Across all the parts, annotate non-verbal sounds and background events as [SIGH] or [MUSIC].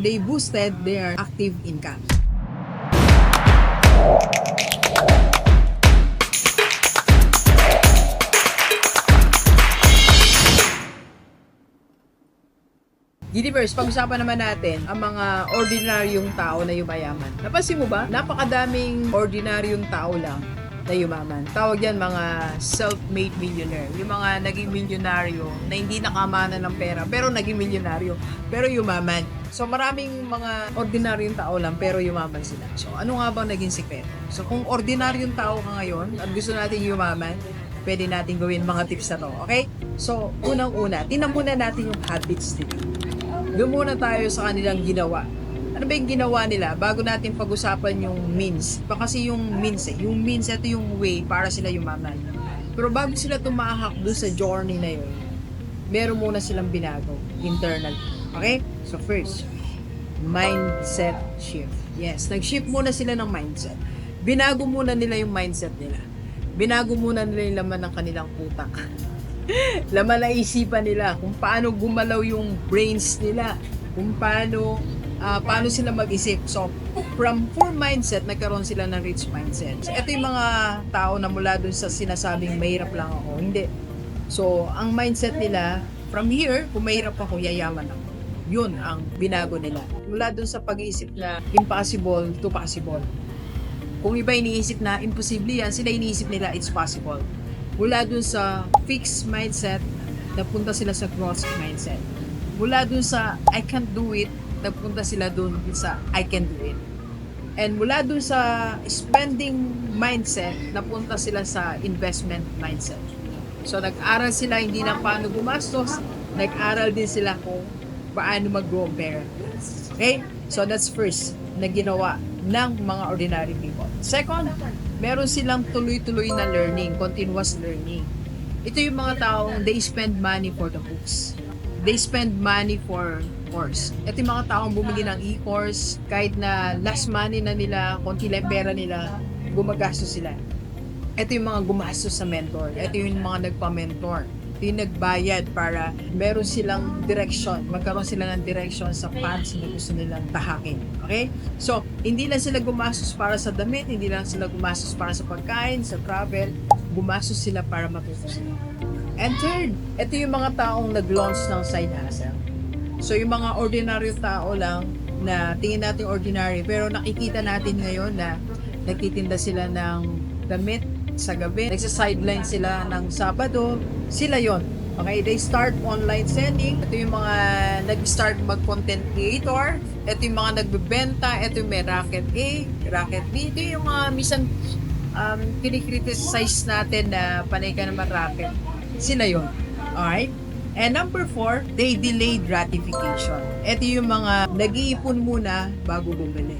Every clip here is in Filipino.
they boosted their active income. Universe, pag-usapan naman natin ang mga ordinaryong tao na yumayaman. Napansin mo ba? Napakadaming ordinaryong tao lang na yumaman. Tawag yan mga self-made millionaire. Yung mga naging milyonaryo na hindi nakamana ng pera pero naging milyonaryo pero yumaman. So maraming mga ordinaryong tao lang pero yumaman sila. So ano nga bang naging sikreto? So kung ordinaryong tao ka ngayon at gusto natin yumaman, pwede natin gawin mga tips na to. Okay? So unang-una, tinan muna natin yung habits nila. Doon muna tayo sa kanilang ginawa. Ano ba yung ginawa nila bago natin pag-usapan yung means? Pa kasi yung means eh. Yung means, ito yung way para sila yumaman. Pero bago sila tumahak doon sa journey na yun, meron muna silang binago internal. Okay? So first, mindset shift. Yes, nag-shift muna sila ng mindset. Binago muna nila yung mindset nila. Binago muna nila yung laman ng kanilang utak. [LAUGHS] laman na isipan nila kung paano gumalaw yung brains nila, kung paano ah, paano sila mag-isip. So, from poor mindset, nagkaroon sila ng rich mindset. Ito yung mga tao na mula dun sa sinasabing mahirap lang ako. Hindi. So, ang mindset nila, from here, kung mahirap ako, yayaman ako. Yun ang binago nila. Mula dun sa pag-iisip na impossible to possible. Kung iba iniisip na imposible yan, sila iniisip nila it's possible mula dun sa fixed mindset, napunta sila sa growth mindset. Mula dun sa I can't do it, napunta sila dun sa I can do it. And mula dun sa spending mindset, napunta sila sa investment mindset. So nag-aral sila hindi lang paano gumastos, nag-aral din sila kung paano mag-grow pera. Okay? So that's first na ginawa ng mga ordinary people. Second, meron silang tuloy-tuloy na learning, continuous learning. Ito yung mga taong they spend money for the books. They spend money for course. Ito yung mga taong bumili ng e-course, kahit na last money na nila, konti lang pera nila, gumagastos sila. Ito yung mga gumastos sa mentor. Ito yung mga nagpa-mentor. Ito yung nagbayad para meron silang direction, magkaroon sila ng direction sa paths na gusto nilang tahakin. Okay? So, hindi lang sila gumastos para sa damit, hindi lang sila gumastos para sa pagkain, sa travel, gumastos sila para matuto sila. And third, ito yung mga taong nag-launch ng side hustle. So, yung mga ordinary tao lang na tingin natin ordinary, pero nakikita natin ngayon na nagtitinda sila ng damit sa gabi, nagsa-sideline sila ng Sabado, sila yon. Okay, they start online selling. Ito yung mga nag-start mag-content creator. Ito yung mga nagbebenta. Ito yung may racket A, racket B. Ito yung mga misan um, kinikriticize natin na panay ka naman racket. Sila yon. Alright? And number four, they delayed gratification. Ito yung mga nag-iipon muna bago bumili.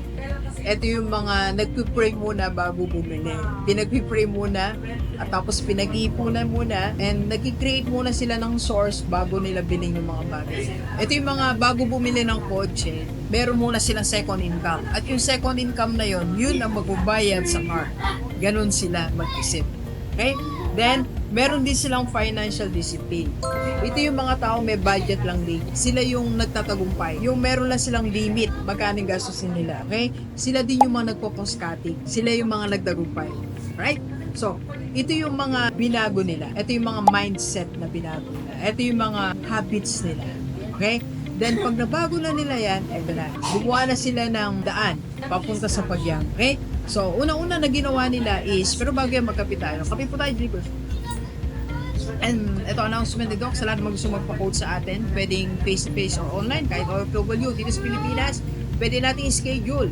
Ito yung mga nagpipray muna bago bumili. Pinagpipray muna at tapos pinag-iipunan muna and nag-create muna sila ng source bago nila bilhin yung mga bagay. Ito yung mga bago bumili ng kotse, meron muna silang second income. At yung second income na yon, yun ang magbabayad sa car. Ganon sila mag-isip. Okay? Then, meron din silang financial discipline. Ito yung mga tao may budget lang din. Sila yung nagtatagumpay. Yung meron lang silang limit, magkano gastusin nila. Okay? Sila din yung mga nagpo-post-cutting. Sila yung mga nagtagumpay. Right? So, ito yung mga binago nila. Ito yung mga mindset na binago nila. Ito yung mga habits nila. Okay? Then, pag nabago na nila yan, eto na. Gumawa na sila ng daan papunta sa pagyang. Okay? So, unang-una na ginawa nila is, pero bago yan magkape tayo, po tayo, Dribble. And ito announcement ni Doc, sa lahat ng mga gusto magpa-quote sa atin, pwedeng face-to-face or online, kahit OFW dito sa Pilipinas, pwede natin schedule.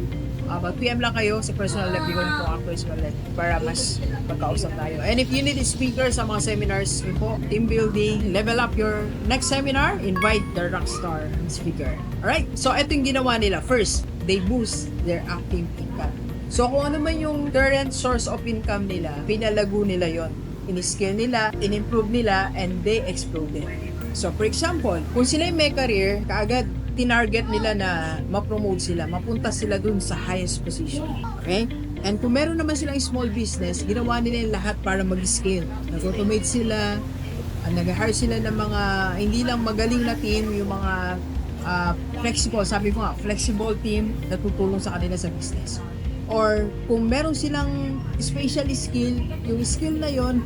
Uh, mag-PM lang kayo sa personal live ko po ang personal live para mas magkausap tayo. And if you need a speaker sa mga seminars po, team building, level up your next seminar, invite the rockstar speaker. Alright? So, ito yung ginawa nila. First, they boost their income. So, kung ano man yung current source of income nila, pinalago nila yon in-skill nila, in-improve nila, and they exploded. So, for example, kung sila may career, kaagad tinarget nila na ma-promote sila, mapunta sila dun sa highest position. Okay? And kung meron naman silang small business, ginawa nila yung lahat para mag-scale. Nag-automate sila, uh, nag-hire sila ng mga hindi lang magaling na team, yung mga ah, flexible, sabi ko nga, flexible team na tutulong sa kanila sa business. Or kung meron silang special skill, yung skill na yon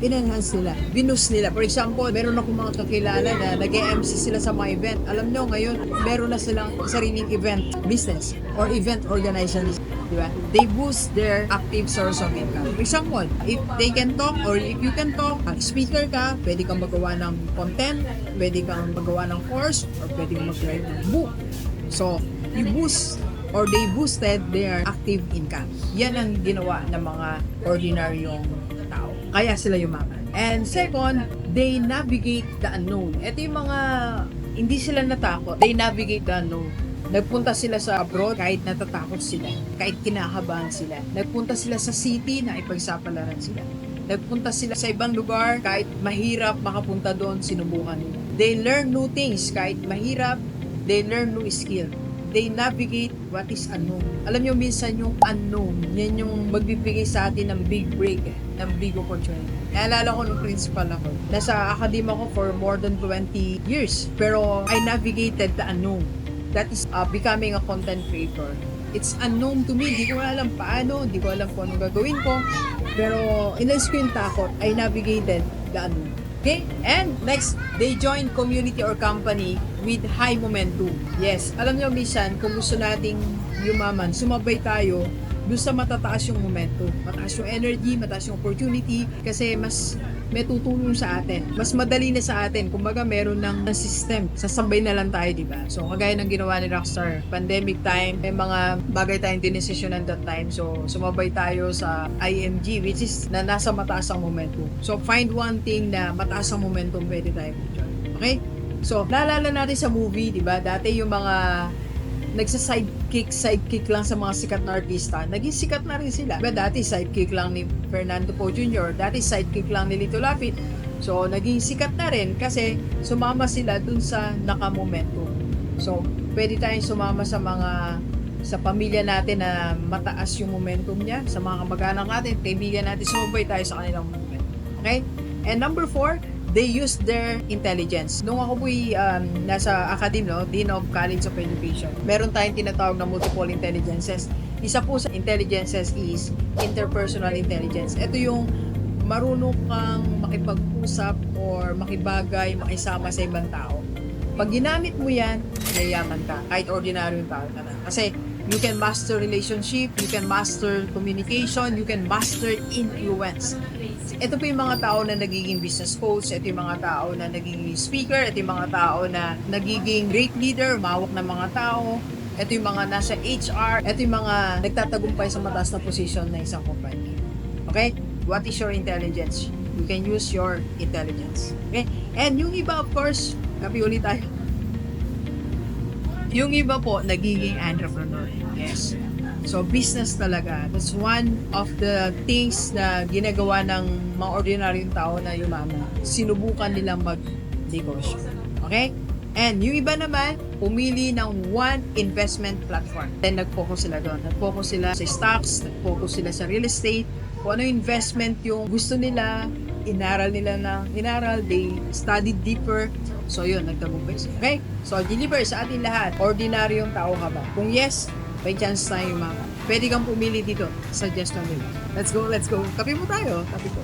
in-enhance nila, binus nila. For example, meron akong mga kakilala na nag-MC sila sa mga event. Alam nyo, ngayon, meron na silang sariling event business or event organization. Di ba? They boost their active source of income. For example, if they can talk or if you can talk, uh, speaker ka, pwede kang magawa ng content, pwede kang magawa ng course, or pwede kang mag-write ng book. So, you boost or they boosted their active income. Yan ang ginawa ng mga ordinaryong tao. Kaya sila yumaman. And second, they navigate the unknown. Ito yung mga hindi sila natakot. They navigate the unknown. Nagpunta sila sa abroad kahit natatakot sila, kahit kinakabahan sila. Nagpunta sila sa city na ipagsapalaran sila. Nagpunta sila sa ibang lugar kahit mahirap makapunta doon, sinubukan nila. They learn new things kahit mahirap, they learn new skill. They navigate what is unknown. Alam nyo, minsan yung unknown, yan yung magbibigay sa atin ng big break, eh, ng big opportunity. Naalala ko nung principal ako. Nasa academy ako for more than 20 years. Pero I navigated the unknown. That is uh, becoming a content creator. It's unknown to me. Hindi ko alam paano. Hindi ko alam kung anong gagawin ko. Pero inalis ko yung takot. I navigated the unknown. Okay? And next, they join community or company with high momentum. Yes, alam nyo, minsan, kung gusto nating yumaman, sumabay tayo doon sa matataas yung momentum. Mataas yung energy, mataas yung opportunity, kasi mas may tutulong sa atin. Mas madali na sa atin. Kumbaga, meron ng system. Sasabay na lang tayo, di ba? So, kagaya ng ginawa ni Rockstar, pandemic time, may mga bagay tayong dinesisyon that time. So, sumabay tayo sa IMG, which is na nasa mataas ang momentum. So, find one thing na mataas ang momentum, pwede tayo. Okay? So, naalala natin sa movie, di ba? Dati yung mga nagsa-sidekick, sidekick lang sa mga sikat na artista, naging sikat na rin sila. Diba, dati sidekick lang ni Fernando Po Jr., dati sidekick lang ni Lito Lapid. So, naging sikat na rin kasi sumama sila dun sa nakamomentum. So, pwede tayong sumama sa mga sa pamilya natin na mataas yung momentum niya, sa mga kamag-anak natin, kaibigan natin, sumabay tayo sa kanilang momentum. Okay? And number four, they use their intelligence. Nung ako po'y um, nasa academy, no, Dean of College of Education, meron tayong tinatawag na multiple intelligences. Isa po sa intelligences is interpersonal intelligence. Ito yung marunong kang makipag-usap or makibagay, makisama sa ibang tao. Pag ginamit mo yan, yayaman ka. Kahit ordinaryong tao ka na. Kasi you can master relationship, you can master communication, you can master influence. Ito po yung mga tao na nagiging business coach, ito yung mga tao na nagiging speaker, ito yung mga tao na nagiging great leader, mawak ng mga tao, ito yung mga nasa HR, ito yung mga nagtatagumpay sa mataas na position ng isang company. Okay? What is your intelligence? You can use your intelligence. Okay? And yung iba, of course, kapi ulit tayo. Yung iba po, nagiging entrepreneur. Yes. So, business talaga. That's one of the things na ginagawa ng mga ordinaryong tao na yumaman. Sinubukan nilang mag-negosyo. Okay? And yung iba naman, pumili ng one investment platform. Then, nag-focus sila doon. Nag-focus sila sa stocks, nag-focus sila sa real estate. Kung ano investment yung gusto nila, inaral nila ng inaral, they studied deeper. So yun, nagtagumpay siya. Okay? So deliver sa atin lahat. Ordinaryong tao ka ba? Kung yes, may chance tayo mga. Pwede kang pumili dito. Suggest na nila. Let's go, let's go. Kapi mo tayo. Kapi ko.